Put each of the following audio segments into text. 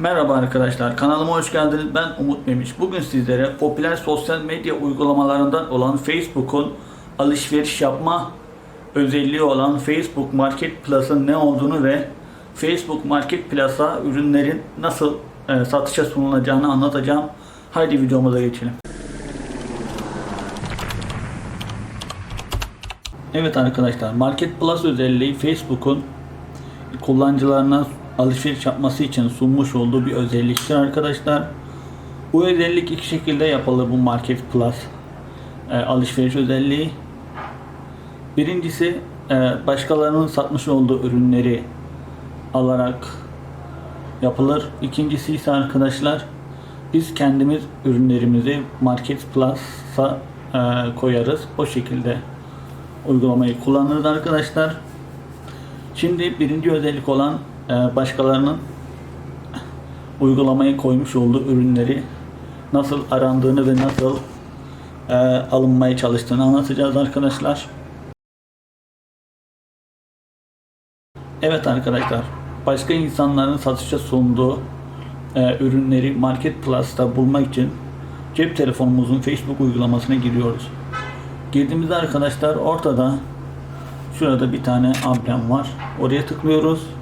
Merhaba arkadaşlar, kanalıma hoş geldiniz. Ben Umut Memiş. Bugün sizlere popüler sosyal medya uygulamalarından olan Facebook'un alışveriş yapma özelliği olan Facebook Marketplace'ın ne olduğunu ve Facebook Marketplace'a ürünlerin nasıl e, satışa sunulacağını anlatacağım. Haydi videomuza geçelim. Evet arkadaşlar, Marketplace özelliği Facebook'un kullanıcılarına alışveriş yapması için sunmuş olduğu bir özelliktir arkadaşlar. Bu özellik iki şekilde yapılır bu Market Plus e, alışveriş özelliği. Birincisi e, başkalarının satmış olduğu ürünleri alarak yapılır. İkincisi ise arkadaşlar biz kendimiz ürünlerimizi Market Plus'a e, koyarız. O şekilde uygulamayı kullanırız arkadaşlar. Şimdi birinci özellik olan başkalarının uygulamaya koymuş olduğu ürünleri nasıl arandığını ve nasıl e, alınmaya çalıştığını anlatacağız arkadaşlar. Evet arkadaşlar, başka insanların satışa sunduğu e, ürünleri Market Plus'ta bulmak için cep telefonumuzun Facebook uygulamasına giriyoruz. Girdiğimizde arkadaşlar ortada şurada bir tane amblem var. Oraya tıklıyoruz.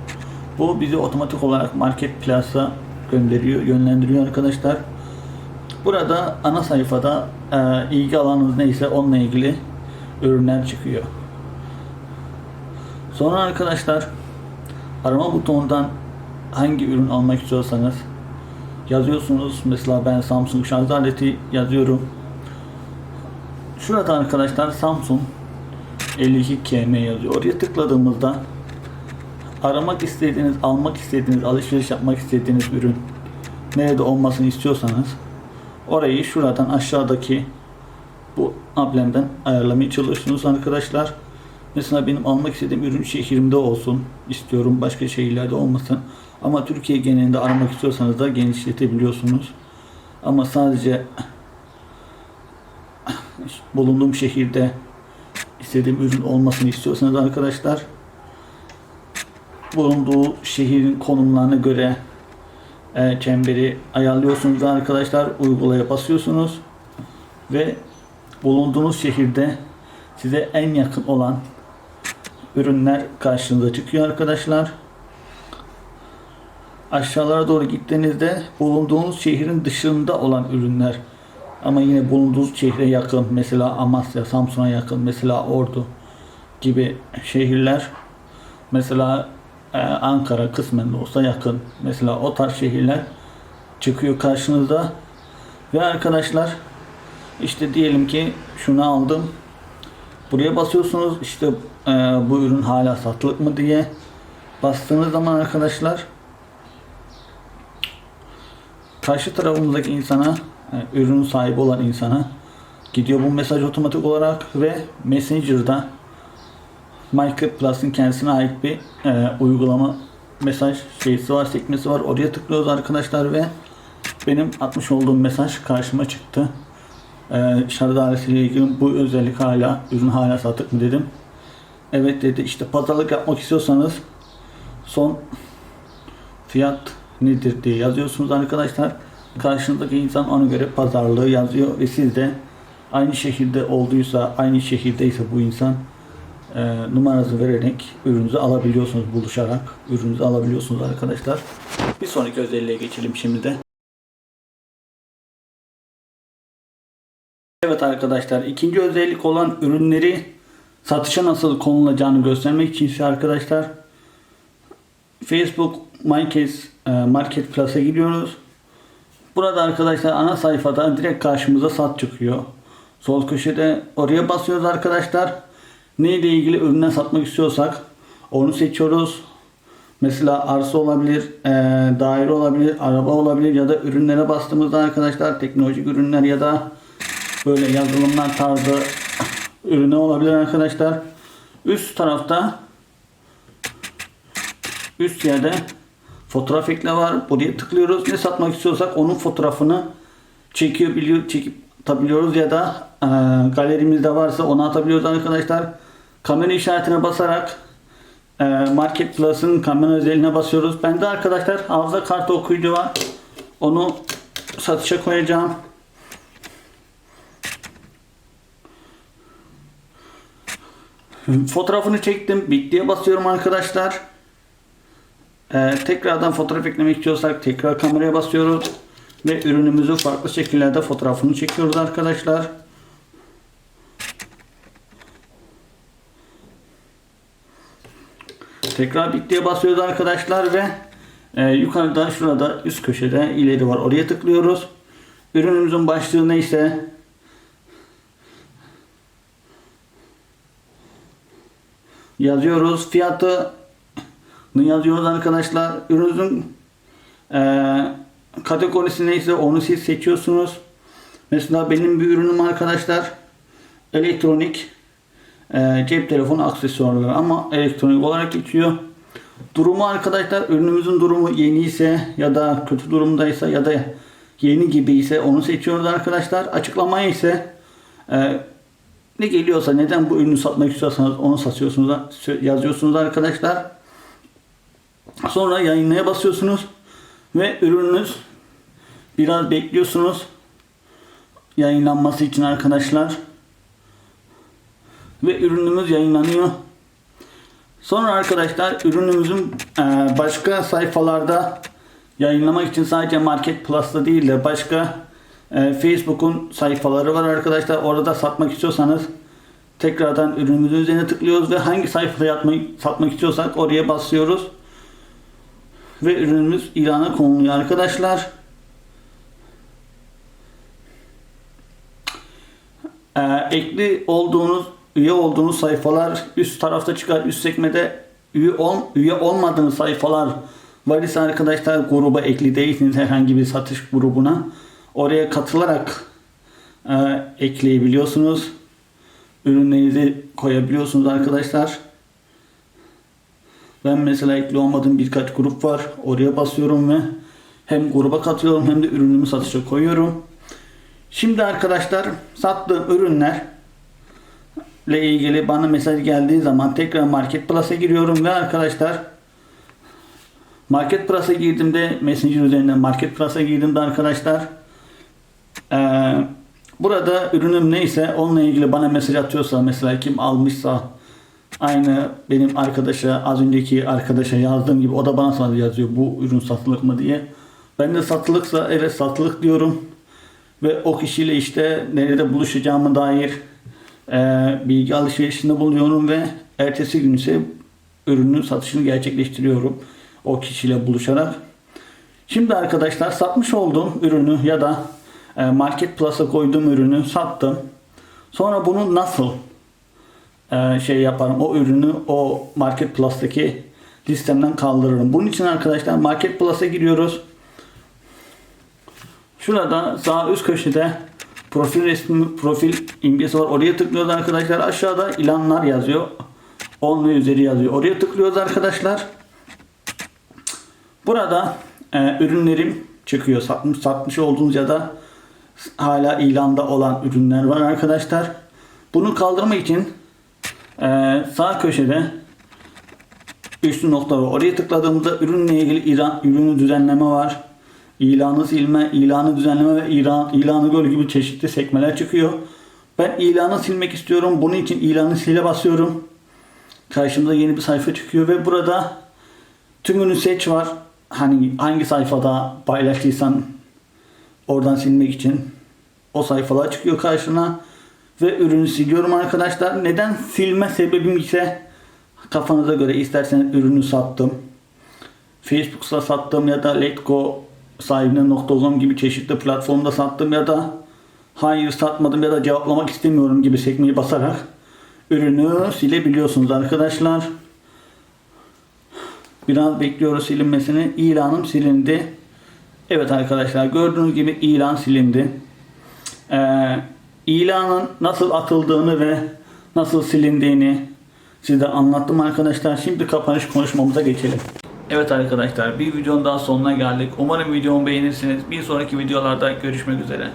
Bu bizi otomatik olarak Market Plus'a gönderiyor, yönlendiriyor arkadaşlar. Burada ana sayfada e, ilgi alanınız neyse onunla ilgili ürünler çıkıyor. Sonra arkadaşlar arama butonundan hangi ürün almak istiyorsanız yazıyorsunuz. Mesela ben Samsung şarj aleti yazıyorum. Şurada arkadaşlar Samsung 52 KM yazıyor. Oraya tıkladığımızda aramak istediğiniz, almak istediğiniz, alışveriş yapmak istediğiniz ürün nerede olmasını istiyorsanız orayı şuradan aşağıdaki bu amblemden ayarlamaya çalışıyorsunuz arkadaşlar. Mesela benim almak istediğim ürün şehrimde olsun istiyorum. Başka şehirlerde olmasın. Ama Türkiye genelinde aramak istiyorsanız da genişletebiliyorsunuz. Ama sadece bulunduğum şehirde istediğim ürün olmasını istiyorsanız arkadaşlar bulunduğu şehrin konumlarına göre e, çemberi ayarlıyorsunuz arkadaşlar. Uygulaya basıyorsunuz ve bulunduğunuz şehirde size en yakın olan ürünler karşınıza çıkıyor arkadaşlar. Aşağılara doğru gittiğinizde bulunduğunuz şehrin dışında olan ürünler ama yine bulunduğunuz şehre yakın mesela Amasya, Samsun'a yakın mesela Ordu gibi şehirler mesela e, Ankara kısmen de olsa yakın. Mesela o tarz şehirler çıkıyor karşınıza ve arkadaşlar işte diyelim ki şunu aldım. Buraya basıyorsunuz işte e, bu ürün hala satılık mı diye bastığınız zaman arkadaşlar karşı tarafımızdaki insana yani ürünün sahibi olan insana gidiyor bu mesaj otomatik olarak ve Messenger'da Marketplace'ın kendisine ait bir e, uygulama mesaj şeysi var, sekmesi var. Oraya tıklıyoruz arkadaşlar ve benim atmış olduğum mesaj karşıma çıktı. E, şarj aletiyle ilgili bu özellik hala, ürün hala satık mı dedim. Evet dedi. İşte pazarlık yapmak istiyorsanız son fiyat nedir diye yazıyorsunuz arkadaşlar. Karşınızdaki insan ona göre pazarlığı yazıyor ve siz de aynı şehirde olduysa, aynı şehirdeyse bu insan e, numaranızı vererek ürününüzü alabiliyorsunuz buluşarak. Ürününüzü alabiliyorsunuz arkadaşlar. Bir sonraki özelliğe geçelim şimdi de. Evet arkadaşlar ikinci özellik olan ürünleri satışa nasıl konulacağını göstermek için ise arkadaşlar Facebook Market, e, Marketplace'a gidiyoruz. Burada arkadaşlar ana sayfada direkt karşımıza sat çıkıyor. Sol köşede oraya basıyoruz arkadaşlar. Neyle ilgili ürüne satmak istiyorsak onu seçiyoruz. Mesela arsa olabilir, e, daire olabilir, araba olabilir ya da ürünlere bastığımızda arkadaşlar teknolojik ürünler ya da böyle yazılımlar tarzı ürüne olabilir arkadaşlar. Üst tarafta üst yerde fotoğraf ekle var. Buraya tıklıyoruz. Ne satmak istiyorsak onun fotoğrafını çekiyor biliyor, çekip atabiliyoruz ya da e, galerimizde varsa onu atabiliyoruz arkadaşlar. Kamera işaretine basarak e, Market Plus'ın kamera özeline basıyoruz. Bende arkadaşlar hafıza kartı okuyucu var. Onu satışa koyacağım. Fotoğrafını çektim. Bittiye basıyorum arkadaşlar. Ee, tekrardan fotoğraf eklemek istiyorsak tekrar kameraya basıyoruz. Ve ürünümüzü farklı şekillerde fotoğrafını çekiyoruz arkadaşlar. Tekrar bittiye basıyoruz arkadaşlar ve e, yukarıda şurada üst köşede ileri var. Oraya tıklıyoruz. Ürünümüzün başlığı neyse yazıyoruz. Fiyatı yazıyoruz arkadaşlar. Ürünün e, kategorisi neyse onu siz seçiyorsunuz. Mesela benim bir ürünüm arkadaşlar elektronik e, cep telefonu aksesuarları ama elektronik olarak geçiyor. Durumu arkadaşlar ürünümüzün durumu yeni ise ya da kötü durumdaysa ya da yeni gibi ise onu seçiyoruz arkadaşlar. Açıklamaya ise e, ne geliyorsa neden bu ürünü satmak istiyorsanız onu satıyorsunuz yazıyorsunuz arkadaşlar. Sonra yayınlaya basıyorsunuz ve ürününüz biraz bekliyorsunuz yayınlanması için arkadaşlar. Ve ürünümüz yayınlanıyor. Sonra arkadaşlar ürünümüzün e, başka sayfalarda yayınlamak için sadece Market Plus'ta değil de başka e, Facebook'un sayfaları var arkadaşlar. Orada satmak istiyorsanız tekrardan ürünümüzün üzerine tıklıyoruz ve hangi sayfada yatmayı, satmak istiyorsak oraya basıyoruz. Ve ürünümüz ilana konuluyor arkadaşlar. Ee, ekli olduğunuz, üye olduğunuz sayfalar üst tarafta çıkar. Üst sekmede üye, ol, üye olmadığınız sayfalar var ise arkadaşlar gruba ekli değilsiniz herhangi bir satış grubuna. Oraya katılarak e, ekleyebiliyorsunuz. Ürünlerinizi koyabiliyorsunuz arkadaşlar. Ben mesela ekli olmadığım birkaç grup var. Oraya basıyorum ve hem gruba katılıyorum hem de ürünümü satışa koyuyorum. Şimdi arkadaşlar sattığım ürünler ile ilgili bana mesaj geldiği zaman tekrar Market Plus'a giriyorum ve arkadaşlar Market Plus'a girdiğimde Messenger üzerinden Market Plus'a girdiğimde arkadaşlar ee, burada ürünüm neyse onunla ilgili bana mesaj atıyorsa mesela kim almışsa aynı benim arkadaşa az önceki arkadaşa yazdığım gibi o da bana sana yazıyor bu ürün satılık mı diye. Ben de satılıksa evet satılık diyorum. Ve o kişiyle işte nerede buluşacağımı dair e, bilgi alışverişinde bulunuyorum ve ertesi gün ise ürünün satışını gerçekleştiriyorum o kişiyle buluşarak. Şimdi arkadaşlar satmış olduğum ürünü ya da e, Market Plus'a koyduğum ürünü sattım. Sonra bunu nasıl e, şey yaparım? O ürünü o Market Plus'taki listemden kaldırırım. Bunun için arkadaşlar Market Plus'a giriyoruz. Şurada sağ üst köşede profil resmi, profil imgesi var. Oraya tıklıyoruz arkadaşlar. Aşağıda ilanlar yazıyor. 10 ve üzeri yazıyor. Oraya tıklıyoruz arkadaşlar. Burada e, ürünlerim çıkıyor. Satmış, satmış olduğunuz ya da hala ilanda olan ürünler var arkadaşlar. Bunu kaldırmak için e, sağ köşede üçlü nokta var. Oraya tıkladığımızda ürünle ilgili ilan, ürünü düzenleme var. İlanı silme, ilanı düzenleme ve ilan, ilanı gör gibi çeşitli sekmeler çıkıyor. Ben ilanı silmek istiyorum. Bunun için ilanı sile basıyorum. Karşımıza yeni bir sayfa çıkıyor ve burada tümünü seç var. Hani hangi sayfada paylaştıysan oradan silmek için o sayfalar çıkıyor karşına ve ürünü siliyorum arkadaşlar. Neden silme sebebim ise kafanıza göre isterseniz ürünü sattım. Facebook'ta sattım ya da Letgo sahibine nokta.com gibi çeşitli platformda sattım ya da hayır satmadım ya da cevaplamak istemiyorum gibi sekmeyi basarak ürünü silebiliyorsunuz arkadaşlar. Biraz bekliyoruz silinmesini. İlanım silindi. Evet arkadaşlar gördüğünüz gibi ilan silindi. Ee, ilanın nasıl atıldığını ve nasıl silindiğini size anlattım arkadaşlar. Şimdi kapanış konuşmamıza geçelim. Evet arkadaşlar bir videonun daha sonuna geldik. Umarım videomu beğenirsiniz. Bir sonraki videolarda görüşmek üzere.